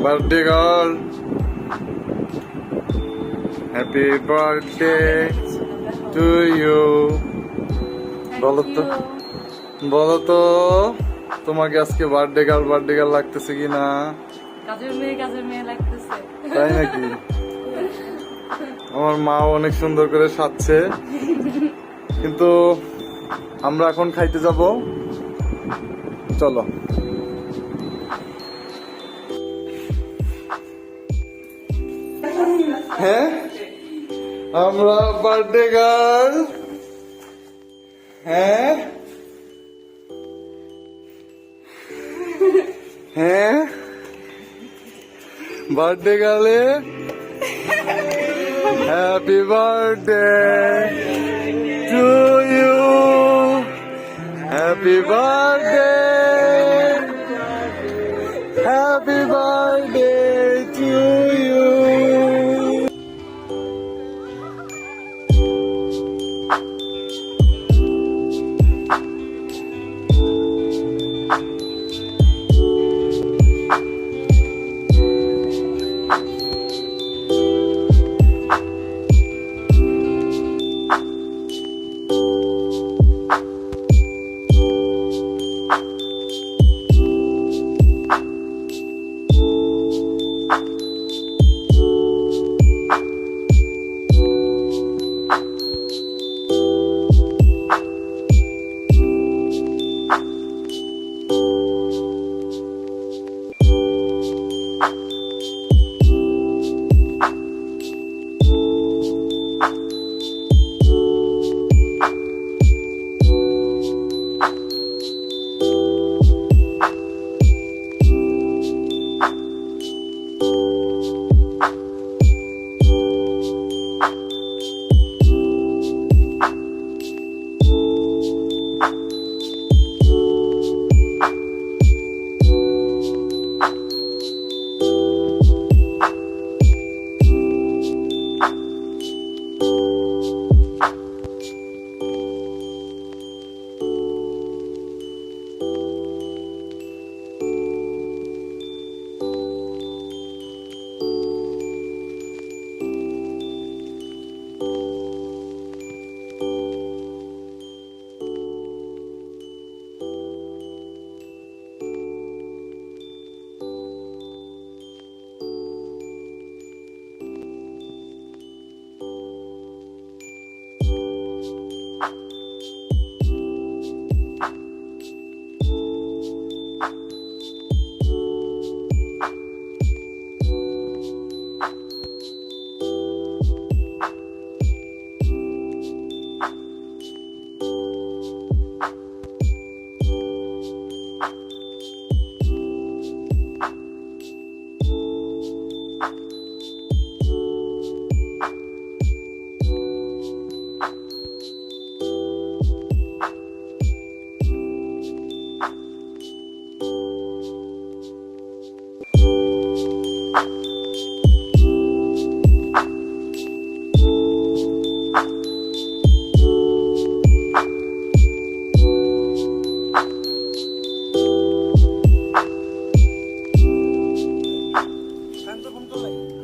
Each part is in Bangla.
Birthday girl. Happy birthday to you বলো তো বলো তো তোমাকে আজকে বার্থডে গার্ল বার্থডে গার্ল লাগতেছে কি না তাই নাকি? আমার মা অনেক সুন্দর করে সাজছে। কিন্তু আমরা এখন খাইতে যাব। চলো। হ্যাঁ? আমরা বার্থডে গার্ল হ্যাঁ? হ্যাঁ? Birthday গার্লে happy birthday to you happy birthday happy birthday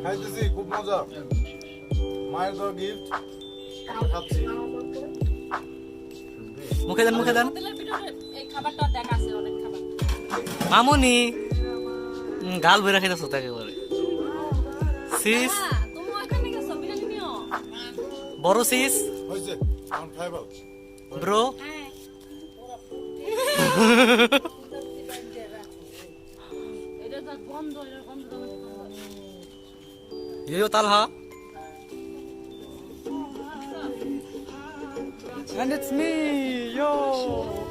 খাইতেছি খুব মজা। মায়ের দেওয়া গিফট খাচ্ছি। মুখে দেন মুখে দেন। হোটেলের ভিতরে এই খাবারটা দেখা আছে অনেক খাবার মামুনি গাল ভরে খাইতেছো তাকে বলে সিস বড় সিস ব্রো। এটা তো গন্ধ এটা গন্ধ তো আমার গন্ধ। ইয়ো তালহা And it's me, yo!